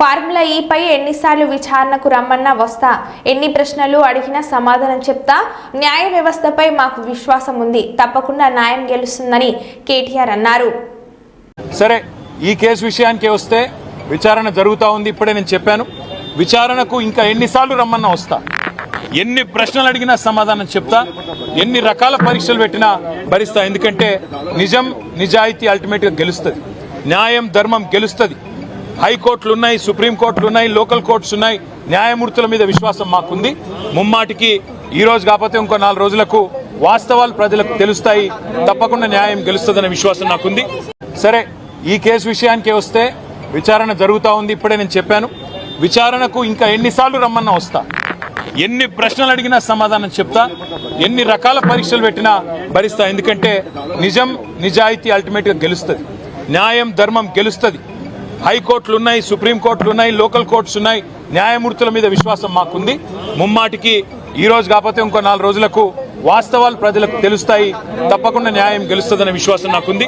Formula e ఈపై ఎన్నిసార్లు విచారణకు రమ్మన్నా వస్తా. ఎన్ని ప్రశ్నలు అడిగినా సమాధానం చెప్తా. న్యాయ వ్యవస్థపై మాకు విశ్వాసం ఉంది. తప్పకుండా న్యాయం గెలుస్తుందని కేటీఆర్ అన్నారు. సరే ఈ కేసు విషయానికి వస్తే విచారణ జరుగుతూ ఉంది. ఇప్పుడే నేను చెప్పాను. విచారణకు ఇంకా ఎన్నిసార్లు రమ్మన్నా వస్తా. ఎన్ని ప్రశ్నలు అడిగినా సమాధానం చెప్తా. ఎన్ని రకాల పరీక్షలు పెట్టినా భరిస్తా. ఎందుకంటే నిజం నిజాయితీ అల్టిమేట్గా గెలుస్తుంది. న్యాయం ధర్మం గెలుస్తుంది. హైకోర్టులు ఉన్నాయి సుప్రీంకోర్టులు ఉన్నాయి లోకల్ కోర్ట్స్ ఉన్నాయి న్యాయమూర్తుల మీద విశ్వాసం మాకుంది. ముమ్మాటికి ఈ రోజు కాకపోతే ఇంకో నాలుగు రోజులకు వాస్తవాలు ప్రజలకు తెలుస్తాయి. తప్పకుండా న్యాయం గెలుస్తుందనే విశ్వాసం నాకుంది. సరే ఈ కేసు విషయానికి వస్తే విచారణ జరుగుతూ ఉంది ఇప్పుడే నేను చెప్పాను. విచారణకు ఇంకా ఎన్నిసార్లు రమ్మన్నా వస్తా. ఎన్ని ప్రశ్నలు అడిగినా సమాధానం చెప్తా. ఎన్ని రకాల పరీక్షలు పెట్టినా భరిస్తా. ఎందుకంటే నిజం నిజాయితీ అల్టిమేట్గా గెలుస్తుంది. న్యాయం ధర్మం గెలుస్తుంది. హైకోర్టులు ఉన్నాయి సుప్రీంకోర్టులు ఉన్నాయి లోకల్ కోర్ట్స్ ఉన్నాయి న్యాయమూర్తుల మీద విశ్వాసం మాకుంది. ముమ్మాటికి ఈ రోజు కాకపోతే ఇంకో నాలుగు రోజులకు వాస్తవాలు ప్రజలకు తెలుస్తాయి. తప్పకుండా న్యాయం గెలుస్తుందనే విశ్వాసం నాకుంది.